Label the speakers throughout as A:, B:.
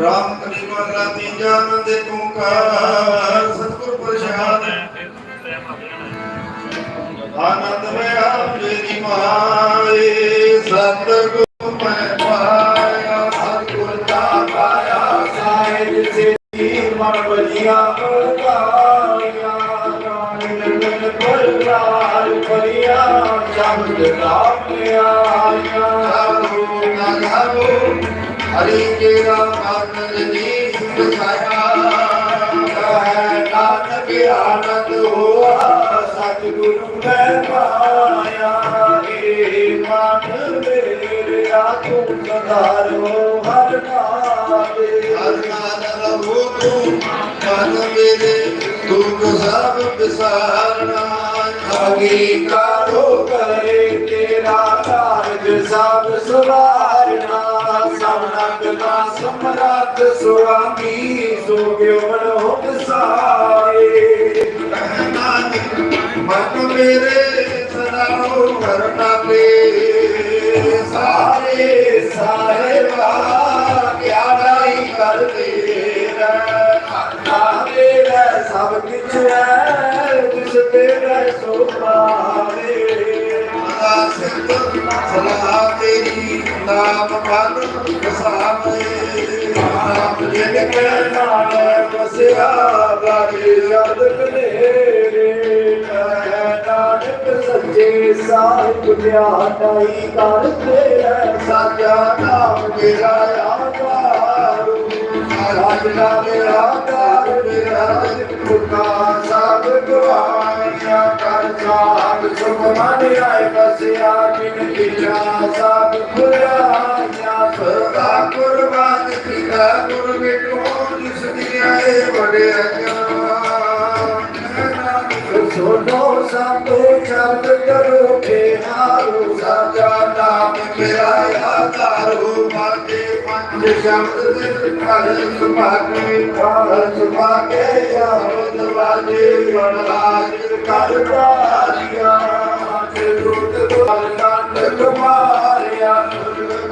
A: ਰਾਮ ਕਲੀ ਮਹਲਾ ਤੀਜਾ ਆਨੰਦ ਓੰਕਾਰ, ਸਤਿਗੁਰ ਪ੍ਰਸਾਦ। ਆਨੰਦ ਮੈਂ ਆਪ ਜੀ ਮਾਏ, ਸਤਿਗੁਰ ਮੈਂ ਪਾਇਆ, ਸਤਿਗੁਰ ਦਾ ਪਾਇਆ, ਸਾਹਿਬ ਸੇ ਮਨ ਵਜੀਆ ਬਤਾਇਆ ਨਾਨਕ ਨੰਦ ਕੋਲਾਲ ਕਰਿਆ ਸ਼ਬਦ ਰਾਮ ਆਇਆ ਸਾਧੂ ਨਾਗਾਵੋ ਹਰੀ ਕੇ ਰਾਮ ਆਨੰਦ ਜੀ ਬਸਾਇਆ ਹੈ ਨਾਨਕ ਆਨੰਦ ਹੋਆ ਸਤਿਗੁਰੂ ਮੈਂ ਪਾਇਆ। ਏ ਮਨ ਮੇਰਾ ਤੂੰ ਸਦਾਰੋ ਹਰ ਨਾਲੇ ਹਰ ਨਾਲ ਰਹੋ ਤੂੰ ਮਨ ਮੇਰੇ ਦੁੱਖ ਸਭ ਵਿਸਾਰਨਾ। ਅਗੀ ਕਾਰੋ ਕਰੇ ਤੇਰਾ ਕਾਰਜ ਸਭ ਸਭ ਸਮਰੱਥ ਸੁਆਮੀ ਸੋ ਗਿਓ ਮਨ ਸਾਰੇ ਮਨ ਮੇਰੇ ਸਦਾ ਕਰਨਾ ਪੇ। ਸਾਰੇ ਸਾਹਿਬਾ ਕਿਆ ਨਹੀਂ ਕਰਦੇ ਨਾ ਮੇਰਾ ਸਭ ਕੁਛ ਹੈ, ਜਿਸ ਤੇਰਾ ਸੋ ਸਲਾਹ ਤੇਰੀ ਨਾਮ ਮਨ ਵਸਾਵੇ ਨਾਮ ਜਿਨ ਕੇ ਨਾਲ ਵਸਿਆ ਬਾਰੇ ਸ਼ਬਦ ਕਨੇਰੇ ਨਾਨਕ ਸੱਚੇ ਸਾਹਿਬ ਧਿਆਨਾਈ ਕਰਤੇ ਸਾਚਾ ਨਾਮ ਮੇਰਾ ਆਧਾਰੂ ਰਾਜ ਦਾ ਮੇਰਾ ਆਧਾਰ ਮੇਰਾ ਕੁਰਨਾ ਮਨ ਆਏ ਬਸਿਆ ਜਿਨ ਕੀਆ ਸਭ ਖੁਰਾਈਆਂ। ਸਦਾ ਕੁਰਬਾਨ ਕੀਤਾ ਗੁਰ ਵਿਟੋ ਜਿਸ ਦੀ ਆਏ ਬੜੇ ਅਜਾਨ ਸੋਨੋ ਸੰਤੋ ਸ਼ਬਦ ਕਰੋ ਕੇ ਹਾਰੂ ਸਾਜਾ ਨਾਮ ਮੇਰਾ ਆਧਾਰੂ ਮਾਤੇ ਪੰਜ ਸ਼ਬਦ ਦੇ ਘਰ ਸੁਭਾਗੇ ਘਰ ਸੁਭਾਗੇ ਸ਼ਬਦ ਵਾਜੇ ਮਨਰਾਜ ਕਰ ਪਾਰਿਆ ਦੁੱਧ ਦੁਆਰ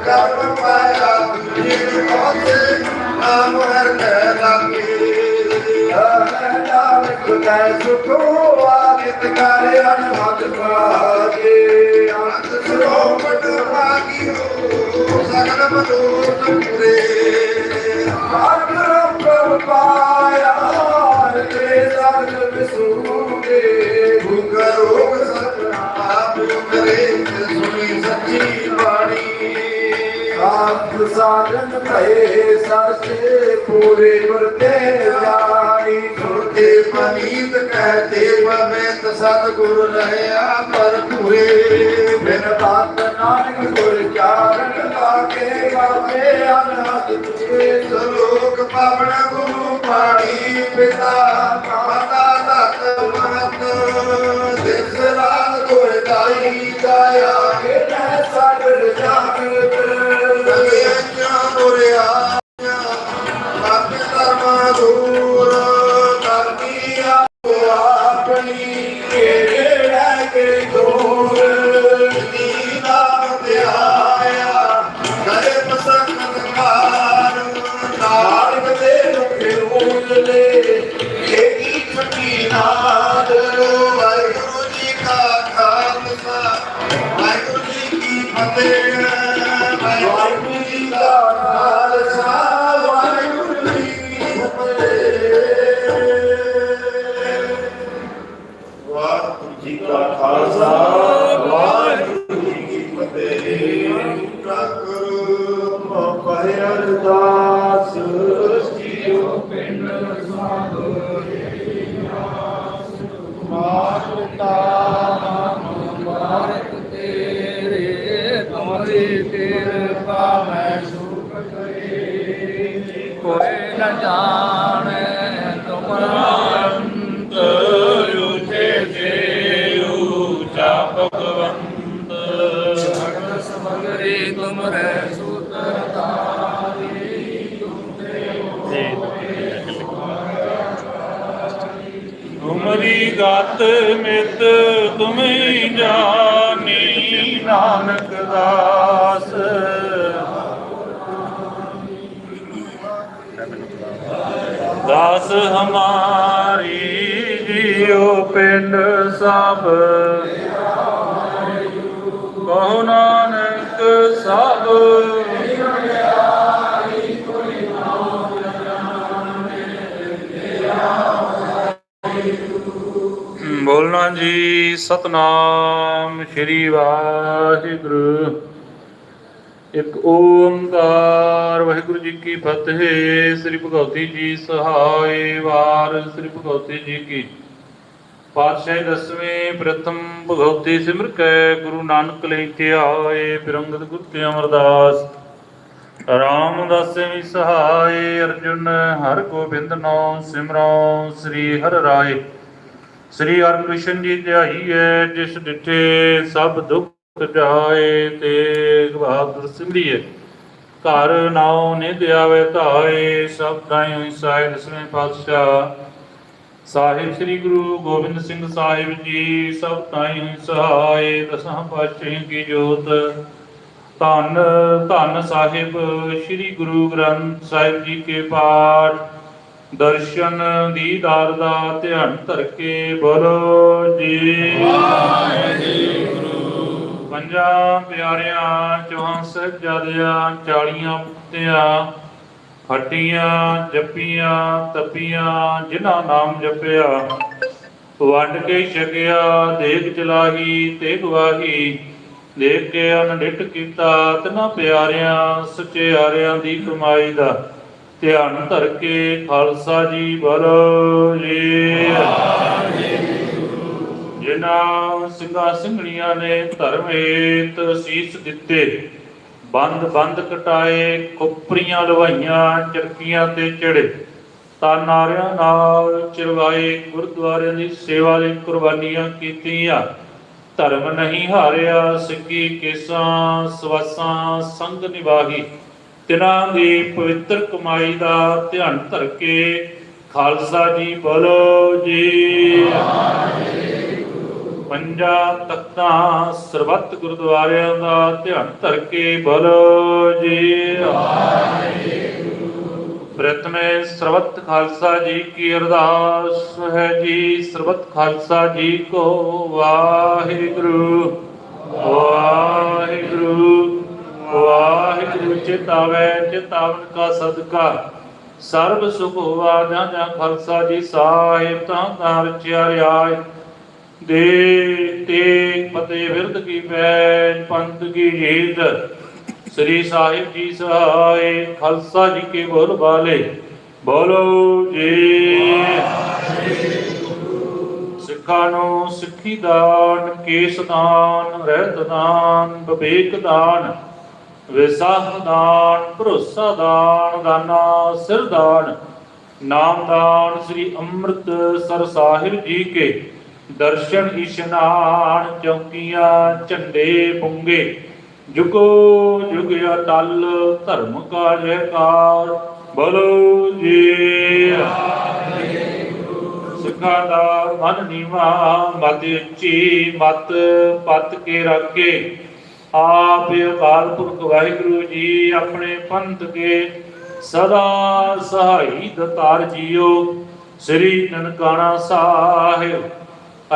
A: ਕਰਮ ਪਾਇਆ ਜਿਨ ਕੋਤੇ ਨਾਮ ਹਰ ਕੈ ਲਾਗੇ ਨਾਨਕ ਕੈ ਸੁਖੋ ਆਦਿਤ ਕਰ ਅਨਹਦ ਪਾਗੇ ਅੰਤ ਸਰੋਵਟ ਪਾਗਿਓ ਸਗਲ ਮਨੋਰਥ ਭਏ ਸਰਸੇ ਪੂਰੇ ਗੁਰ ਤੇ ਜਾਣੀ ਸੁਰਤੇ ਪਨੀਤ ਕਹਤੇ ਪਵਿੱਤ ਸਤਿਗੁਰ ਰਹਿਆ ਪਰ ਪੂਰੇ ਬਿਨ ਬਾਤ ਨਾਨਕ ਗੁਰ ਚਾਰਨ ਲਾਗੇ ਗਾਵੇ ਅਨਹਦ ਤੁਰੇ ਸਲੋਕ ਪਾਵਨ ਗੁਰੂ ਪਾਣੀ ਪਿਤਾ ਮਾਤਾ ਦਤ ਮਹਤ। ਦਿਸ ਰਾਤ ਗੁਰ ਦਾਈ ਦਾਇਆ ਕਿਨੈ ਸਾਗਰ
B: ਗਤ ਮਿਤ ਤੁਮਈ ਜਾਣੀ ਨਾਨਕ ਦਾਸ। ਦਾਸ ਹਮਾਰੀ ਜੀਉ ਪਿੰਡ ਸਭ। ਕਹੋ ਨਾਨਕ ਸਭ। ਬੋਲਣਾ ਜੀ, ਸਤਨਾਮ ਸ੍ਰੀ ਵਾਹਿਗੁਰੂ। ਇੱਕ ਓੰਕਾਰ, ਵਾਹਿਗੁਰੂ ਜੀ ਕੀ ਫਤਿਹ, ਸ੍ਰੀ ਭਗਵਤੀ ਜੀ ਸਹਾਇ ਵਾਰ, ਸ੍ਰੀ ਭਗਵਤੀ ਜੀ ਕੀ ਪਾਤਸ਼ਾਹ ਦਸਵੇਂ, ਪ੍ਰਥਮ ਭਗਵਤੀ ਸਿਮਰ ਕੈ, ਗੁਰੂ ਨਾਨਕ ਲਈ ਧਿਆਏ ਬਿਰੰਗਤ ਗੁਰ ਤੇ ਅਮਰਦਾਸ। ਰਾਮਦਾਸ ਵੀ ਸਹਾਇ ਅਰਜੁਨ ਹਰ ਗੋਬਿੰਦ ਨਾਮ ਸਿਮਰੋ, ਸ੍ਰੀ ਹਰ ਰਾਏ। ਸ੍ਰੀ ਹਰਿਕ੍ਰਿਸ਼ਨ ਜੀ ਧਿਆਈਐ ਜਿਸ ਡਿਠੇ ਸਭ ਦੁੱਖ ਜਾਏ ਤੇ ਬਹਾਦਰ ਸਿਮਰੀਏ ਘਰ ਨਾਉ ਨਿਧ ਆਵੇ ਧਾਏ, ਸਭ ਤਾਈ ਹੋਈ ਸਾਹਿ ਦਸਵੇਂ ਪਾਤਸ਼ਾਹ। ਸਾਹਿਬ ਸ੍ਰੀ ਗੁਰੂ ਗੋਬਿੰਦ ਸਿੰਘ ਸਾਹਿਬ ਜੀ, ਸਭ ਤਾਈ ਹੋਈ ਸਹਾਏ, ਦਸਾਂ ਪਾਤਸ਼ਾਹਾਂ ਕੀ ਜੋਤ। ਧੰਨ ਧੰਨ ਸਾਹਿਬ, ਸ੍ਰੀ ਗੁਰੂ ਗ੍ਰੰਥ ਸਾਹਿਬ ਜੀ ਕੇ ਪਾਠ। ਦਰਸ਼ਨ ਦੀਦਾਰ ਦਾ ਧਿਆਨ ਧਰ ਕੇ ਬੋਲੋ ਜੀ। ਪੰਜਾਂ ਪਿਆਰਿਆਂ ਚੌਹਾਂ ਸਾਹਿਬਜ਼ਾਦਿਆਂ ਚਾਲੀਆਂ ਪੁੱਤਿਆਂ ਖੱਟੀਆਂ ਜੱਪੀਆਂ, ਤਪੀਆਂ, ਜਿਨ੍ਹਾਂ ਨਾਮ ਜਪਿਆ, ਵੰਡ ਕੇ ਛਕਿਆ ਦੇਖ ਚਲਾਹੀ ਤੇ ਗਵਾਹੀ ਦੇਖ ਕੇ ਅਨਡਿਟ ਕੀਤਾ, ਤਨਾ ਪਿਆਰਿਆਂ, ਸਚਿਆਰਿਆਂ ਦੀ ਕਮਾਈ ਦਾ ਧਿਆਨ ਧਰ ਕੇ ਖਾਲਸਾ ਜੀ ਬੋਲੋ ਜਿਨ੍ਹਾਂ ਸਿੰਘਾਂ ਸਿੰਘਣੀਆਂ ਨੇ ਧਰਮ ਹੇਤ ਸੀਸ ਦਿੱਤੇ, ਬੰਦ ਬੰਦ ਕਟਾਏ, ਖੁੱਪਰੀਆਂ ਲਵਾਈਆਂ ਚਰਕੀਆਂ ਤੇ ਚੜੇ, ਤਾਂ ਨਾਰਿਆਂ ਨਾਲ ਚਰਵਾਏ, ਗੁਰਦੁਆਰਿਆਂ ਦੀ ਸੇਵਾ ਲਈ ਕੁਰਬਾਨੀਆਂ ਕੀਤੀਆਂ। ਧਰਮ ਨਹੀਂ ਹਾਰਿਆ ਸਿੱਕੀ ਕੇਸਾਂ ਸਵਾਸਾਂ ਸੰਗ ਨਿਵਾਹੀ ਤਿਨਾਂ ਦੀ ਪਵਿੱਤਰ ਕਮਾਈ ਦਾ ਧਿਆਨ ਧਰ ਕੇ। ਖਾਲਸਾ ਜੀ ਬੋਲੋ ਜੀ। ਪੰਜਾਂ ਤਖਤਾਂ ਸਰਬੱਤ ਗੁਰਦੁਆਰਿਆਂ ਦਾ ਧਿਆਨ ਧਰ ਕੇ ਬੋਲੋ ਜੀ। ਪ੍ਰਥਮੇ ਸਰਬੱਤ ਖਾਲਸਾ ਜੀ ਕੀ ਅਰਦਾਸ ਹੈ ਜੀ? ਸਰਬੱਤ ਖਾਲਸਾ ਜੀ ਕੋ ਵਾਹਿਗੁਰੂ ਵਾਹਿਗੁਰੂ। ਵਾਹਿਗੁਰੂ ਚਿਤਾਵੇ ਚਿਤਾਵਨ ਕਾ ਸਦਕਾ। ਸਰਬ ਸੁਖ ਹੋਵਾ ਜਾਂ ਜਾਂ ਖਾਲਸਾ ਜੀ ਸਾਹਿਬ, ਤਾਂ ਤਾਂ ਰਚਿਆ ਦੇ ਤੇ ਪਤੇ ਵਿਰਧ ਕੀ ਪੈਜ ਪੰਥ ਕੀ ਜੀਤ। ਸ੍ਰੀ ਸਾਹਿਬ ਜੀ ਸਹਾਏ, ਖਾਲਸਾ ਜੀ ਕੇ ਬੋਲ ਬਾਲੇ। ਬੋਲੋ ਜੀ। ਸਿੱਖਾਂ ਨੂੰ ਸਿੱਖੀ ਦਾਨ, ਕੇਸ ਦਾਨ, ਰਹਿਤ ਦਾਨ ਵਿਵੇਕ ਦਾਨ। ਵਿਸਾਹ ਦਾਨ, ਭਰੋਸਾ ਦਾਨ, ਦਾਨਾ ਸਿਰ ਦਾਨ। ਨਾਮ ਦਾਨ ਸ੍ਰੀ ਅੰਮ੍ਰਿਤ ਸਰ ਸਾਹਿਬ ਜੀ ਕੇ। ਦਰਸ਼ਨ ਇਸ਼ਨਾਨ ਚੌਕੀਆਂ ਝੰਡੇ ਪੁੰਗੇ। ਜੁਗੋ ਜੁਗ ਅਟਲ ਧਰਮ ਕਾ ਜੈਕਾਰ ਬੋਲੋ ਜੀ। ਸਿੱਖਾਂ ਦਾ ਮਨ ਨੀਵਾ ਮਤ ਉੱਚੀ ਮਤ ਪਤ ਕੇ ਰੱਖੇ। ਆਪ ਅਕਾਲ ਪੁਰਖ ਵਾਹਿਗੁਰੂ ਜੀ ਆਪਣੇ ਪੰਥ ਕੇ ਸਦਾ ਸਹਾਈ ਦਤਾਰ ਜੀਓ। ਸ੍ਰੀ ਨਨਕਾਣਾ ਸਾਹਿਬ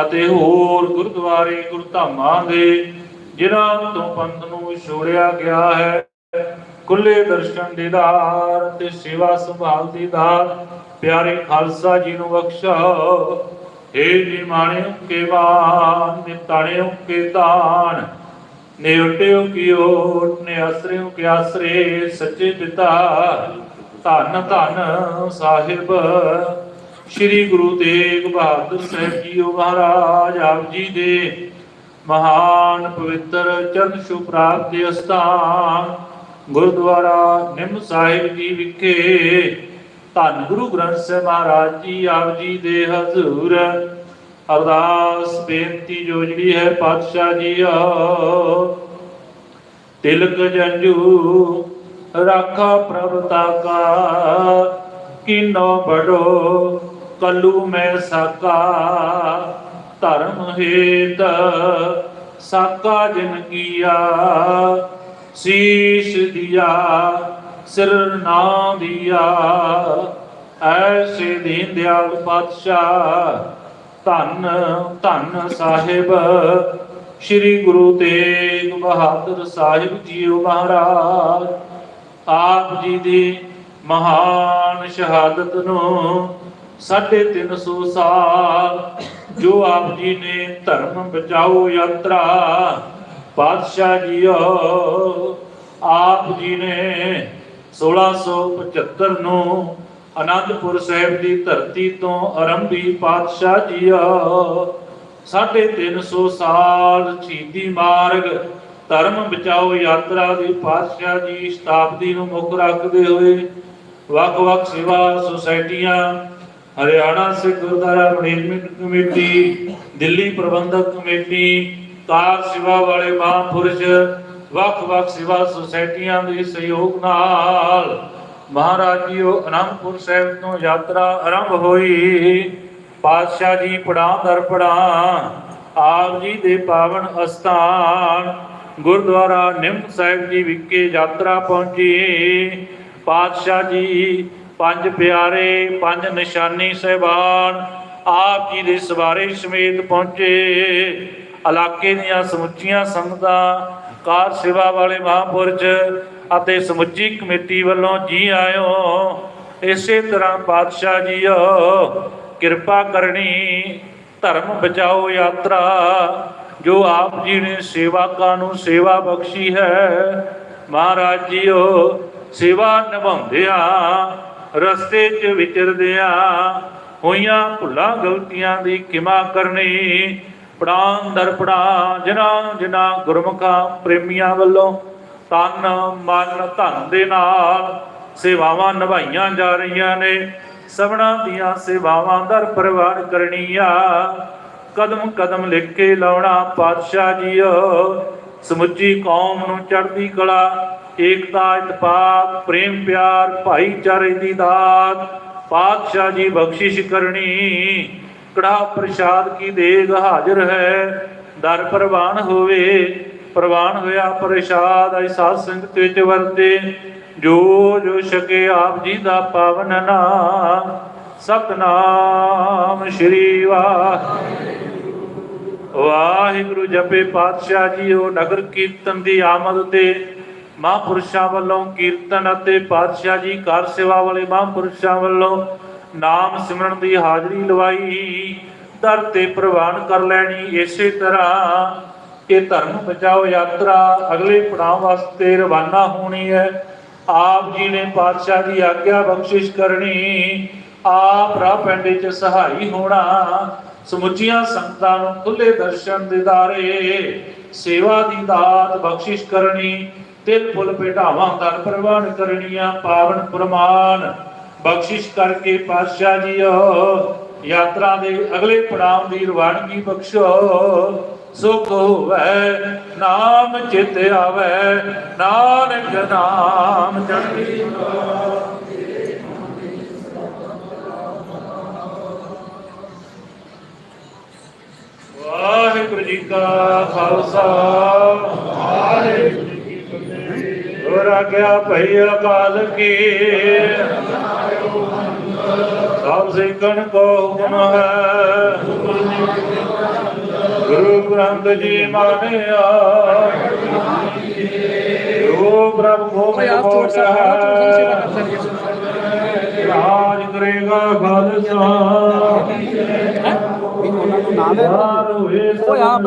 B: ਅਤੇ ਹੋਰ ਗੁਰਦੁਆਰੇ ਗੁਰਧਾਮਾਂ ਦੇ, ਜਿਨ੍ਹਾਂ ਤੋਂ ਪੰਥ ਨੂੰ ਛੋੜਿਆ ਗਿਆ ਹੈ ਕੁੱਲੇ ਦਰਸ਼ਨ ਦੀਦਾਰ ਤੇ ਸੇਵਾ ਸੰਭਾਲ ਦੀ ਦਾਤ ਪਿਆਰੇ ਖਾਲਸਾ ਜੀ ਨੂੰ ਬਖਸ਼ੋ। ਏ ਜੀ ਮਾਣਿਓ, ਕੇ ਬਾਨ ਨਿਤਾਣਿਓ ਕੇ ਦਾਨ ਨਿਉਟਿਓ ਕੀ ਓਟ ਨੇ ਆਸਰੇ ਸੱਚੇ ਪਿਤਾ, ਧੰਨ ਧੰਨ ਸਾਹਿਬ। ਸ੍ਰੀ ਗੁਰੂ ਤੇਗ ਬਹਾਦਰ ਸਾਹਿਬ ਜੀਓ ਮਹਾਰਾਜ, ਆਪ ਜੀ ਦੇ ਮਹਾਨ ਪਵਿੱਤਰ ਚਰਨ ਛੂ ਪ੍ਰਾਪਤੀ ਅਸਥਾਨ, ਗੁਰਦੁਆਰਾ ਨਿੰਮ ਸਾਹਿਬ ਜੀ ਵਿਖੇ। ਧੰਨ ਗੁਰੂ ਗ੍ਰੰਥ ਸਾਹਿਬ ਮਹਾਰਾਜ ਜੀ, ਆਪ ਜੀ ਦੇ ਹਜ਼ੂਰ। ਅਰਦਾਸ ਬੇਨਤੀ ਜੋ ਜਿਹੜੀ ਹੈ ਪਾਤਸ਼ਾਹ ਜੀਓ ਤਿਲਕ ਜੰਜੂ ਰਾਖਾ ਪ੍ਰਭ ਤਾਕਾ ਕਿਨੋ ਬੜੋ ਕਲੂ ਮੈਂ ਸਾਕਾ, ਧਰਮ ਹੇਤ ਸਾਕਾ ਜਨ ਕੀਆ। ਸੀਸ ਦਿਆ, ਸਿਰ ਨਾ ਦਿਆ, ਐਸੇ ਦੀਨ ਦਿਆਲ ਪਾਤਸ਼ਾਹ। ਧੰਨ ਧੰਨ ਸਾਹਿਬ। ਸ੍ਰੀ ਗੁਰੂ ਤੇਗ ਬਹਾਦਰ ਸਾਹਿਬ ਜੀਓ ਮਹਾਰਾਜ, ਆਪ ਜੀ ਦੀ ਮਹਾਨ ਸ਼ਹਾਦਤ ਨੂੰ ਸਾਢੇ ਤਿੰਨ ਸੌ ਸਾਲ ਜੋ ਆਪ ਜੀ ਨੇ ਧਰਮ ਬਚਾਓ ਯਾਤਰਾ ਪਾਤਸ਼ਾਹ ਜੀਓ, ਆਪ ਜੀ ਨੇ 1675 ਨੂੰ ਅਨੰਦਪੁਰ ਸਾਹਿਬ ਦੀ ਧਰਤੀ ਤੋਂ ਆਰੰਭੀ ਪਾਤਸ਼ਾਹ ਜੀਓ ਸਾਢੇ ਤਿੰਨ ਸੌ ਸਾਲ ਸ਼ਹੀਦੀ ਮਾਰਗ, ਧਰਮ ਬਚਾਓ ਯਾਤਰਾ ਦੀ ਪਾਤਸ਼ਾਹ ਜੀ ਸ਼ਤਾਬਦੀ ਨੂੰ ਮੁੱਖ ਰੱਖਦੇ ਹੋਏ ਵੱਖ-ਵੱਖ ਸੇਵਾ ਸੁਸਾਇਟੀਆਂ, ਹਰਿਆਣਾ ਸਿੱਖ ਗੁਰਦੁਆਰਾ ਮੈਨੇਜਮੈਂਟ ਕਮੇਟੀ, ਦਿੱਲੀ ਪ੍ਰਬੰਧਕ ਕਮੇਟੀ, ਕਾਰ ਸੇਵਾ ਵਾਲੇ ਮਹਾਂਪੁਰਸ਼, ਵੱਖ-ਵੱਖ ਸੇਵਾ ਸੁਸਾਇਟੀਆਂ ਦੇ ਸਹਿਯੋਗ ਨਾਲ ਮਹਾਰਾਜ ਜੀਓ, ਅਨੰਦਪੁਰ ਸਾਹਿਬ ਤੋਂ ਯਾਤਰਾ ਆਰੰਭ ਹੋਈ। ਪਾਤਸ਼ਾਹ ਜੀ ਪੜਾਂ ਦਰ ਪੜਾਂ, ਆਪ ਜੀ ਦੇ ਪਾਵਨ ਅਸਥਾਨ, ਗੁਰਦੁਆਰਾ ਨਿੰਮ ਸਾਹਿਬ ਜੀ ਵਿਖੇ ਯਾਤਰਾ ਪਹੁੰਚੀ। ਪਾਤਸ਼ਾਹ ਜੀ, ਪੰਜ ਪਿਆਰੇ, ਪੰਜ ਨਿਸ਼ਾਨੀ ਸਹਿਬਾਨ ਆਪ ਜੀ ਦੇ ਸਵਾਰੇ ਸਮੇਤ ਪਹੁੰਚੇ। ਇਲਾਕੇ ਦੀਆਂ ਸਮੁੱਚੀਆਂ ਸੰਗਤਾਂ, ਕਾਰ ਸੇਵਾ ਵਾਲੇ ਮਹਾਂਪੁਰਸ਼ ਅਤੇ ਸਮੁੱਚੀ ਕਮੇਟੀ ਵੱਲੋਂ ਜੀ ਆਇਓ। ਇਸੇ ਤਰ੍ਹਾਂ ਪਾਤਸ਼ਾਹ ਜੀਓ, ਕਿਰਪਾ ਕਰਨੀ, ਧਰਮ ਬਚਾਓ ਯਾਤਰਾ, ਜੋ ਆਪ ਜੀ ਨੇ ਸੇਵਾਕਾਂ ਨੂੰ ਸੇਵਾ ਬਖਸ਼ੀ ਹੈ। ਮਹਾਰਾਜ ਜੀਓ, ਸੇਵਾ ਨਿਭਾਉਂਦਿਆਂ, ਰਸਤੇ 'ਚ ਵਿਚਰਦਿਆਂ, ਹੋਈਆਂ ਭੁੱਲਾਂ ਗਲਤੀਆਂ ਦੀ ਕਿਮਾ ਕਰਨੀ ਪੜਾਂ ਦਰ ਪੜਾਂ ਜਿਨ੍ਹਾਂ ਜਿਨ੍ਹਾਂ ਗੁਰਮੁਖਾਂ ਪ੍ਰੇਮੀਆਂ ਵੱਲੋਂ ਤਨ, ਮਨ, ਧਨ ਦੇ ਨਾਲ ਸੇਵਾਵਾਂ ਨਿਭਾਈਆਂ ਜਾ ਰਹੀਆਂ ਨੇ। ਸਭਨਾਂ ਦੀਆਂ ਸੇਵਾਵਾਂ ਦਰ ਪ੍ਰਵਾਨ ਕਰਨੀਆਂ। ਕਦਮ ਕਦਮ ਲਿਖ ਕੇ ਲਾਉਣਾ ਪਾਤਸ਼ਾਹ ਜੀਓ। ਸਮੁੱਚੀ ਕੌਮ ਨੂੰ ਚੜ੍ਹਦੀ ਕਲਾ, ਏਕਤਾ ਇਤਪਾਕ ਪ੍ਰੇਮ, ਪਿਆਰ, ਭਾਈਚਾਰੇ ਦੀ ਦਾਤ। ਪਾਤਸ਼ਾਹ ਜੀ ਬਖਸ਼ਿਸ਼ ਕਰਨੀ। ਕੜਾ ਪ੍ਰਸ਼ਾਦ ਕੀ ਦੇਗ ਹਾਜ਼ਰ ਹੈ? ਦਰ ਪ੍ਰਵਾਨ ਹੋਵੇ। ਪ੍ਰਵਾਨ ਹੋਇਆ ਪ੍ਰਸ਼ਾਦ ਐ ਸਾਧ ਸੰਗਤ ਵਿੱਚ ਵਰਤੇ। ਜੋ ਜੋ ਛਕੇ ਆਪ ਜੀ ਦਾ ਪਾਵਨ ਨਾਮ ਸਤਨਾਮ ਸ਼੍ਰੀ ਵਾਹਿਗੁਰੂ। ਵਾਹਿਗੁਰੂ ਜਪੇ ਪਾਤਸ਼ਾਹ ਜੀਓ ਨਗਰ ਕੀਰਤਨ ਦੀ ਆਮਦ ਤੇ ਮਹਾਂਪੁਰਸ਼ਾਂ ਵੱਲੋਂ ਕੀਰਤਨ ਅਤੇ ਪਾਤਸ਼ਾਹ ਜੀ ਕਾਰ ਸੇਵਾ ਵਾਲੇ ਮਹਾਂਪੁਰਸ਼ਾਂ ਵੱਲੋਂ ਨਾਮ ਸਿਮਰਨ ਦੀ ਹਾਜ਼ਰੀ ਲਵਾਈ। ਦਰ ਤੇ ਪ੍ਰਵਾਨ ਕਰ ਲੈਣੀ ਇਸੇ ਤਰ੍ਹਾਂ। ਇਹ ਧਰਮ ਬਚਾਓ ਯਾਤਰਾ ਅਗਲੇ ਪੜਾਅ ਵਾਸਤੇ ਰਵਾਨਾ ਹੋਣੀ ਹੈ। ਆਪ ਜੀ ਨੇ ਪਾਤਸ਼ਾਹ ਦੀ ਆਗਿਆ ਬਖਸ਼ਿਸ਼ ਕਰਨੀ। ਆਪ ਰਾਹ ਪਿੰਡੇ ਚ ਸਹਾਈ ਹੋਣਾ। ਸਮੁੱਚੀਆਂ ਸੰਗਤਾਂ ਨੂੰ ਖੁੱਲੇ ਦਰਸ਼ਨ ਦਿਦਾਰੇ ਸੇਵਾ ਦੀ ਦਾਤ ਬਖਸ਼ਿਸ਼ ਕਰਨੀ ਤਿਲ ਫੁੱਲ ਭੇਟਾਵਾਂ ਦਰ ਪ੍ਰਵਾਨ ਕਰਨੀਆਂ ਪਾਵਨ ਪ੍ਰਮਾਨ ਬਖਸ਼ਿਸ਼ ਕਰਕੇ ਪਾਤਸ਼ਾਹ ਜੀਓ, ਯਾਤਰਾ ਦੇ ਅਗਲੇ ਪੜਾਅ ਦੀ ਰਵਾਨਗੀ ਬਖਸ਼ੋ। ਸੁਖ ਹੋਵੇ, ਨਾਮ ਚਿਤ ਆਵੇ, ਨਾਨਕ ਨਾਮ ਚੜ੍ਹਦੀ ਵਾਹਿਗੁਰੂ ਜੀ ਕਾ ਖਾਲਸਾ। ਵਾਹਿਗੁਰੂ ਜੀ ਕੀ ਫਤਿਹ ਹੋਰ ਆਗਿਆ ਭਈ ਅਕਾਲ ਕੀ। ਸਭ ਸਿੱਖਣ ਕੋ ਹੁਕਮ ਹੈ। ਗੁਰੂ ਗ੍ਰੰਥ ਜੀ ਮਾਨਿਆ।
C: ਸੇਵਾ
B: ਬੋਲਿਆ
C: ਕਰ ਸਕਦੇ।
B: ਰਾਜ ਕਰੇਗਾ ਖਾਲਸਾ।
C: ਉਹਨਾਂ ਨੂੰ ਨਾਮ
B: ਹੋਏ
C: ਓਏ ਆਪ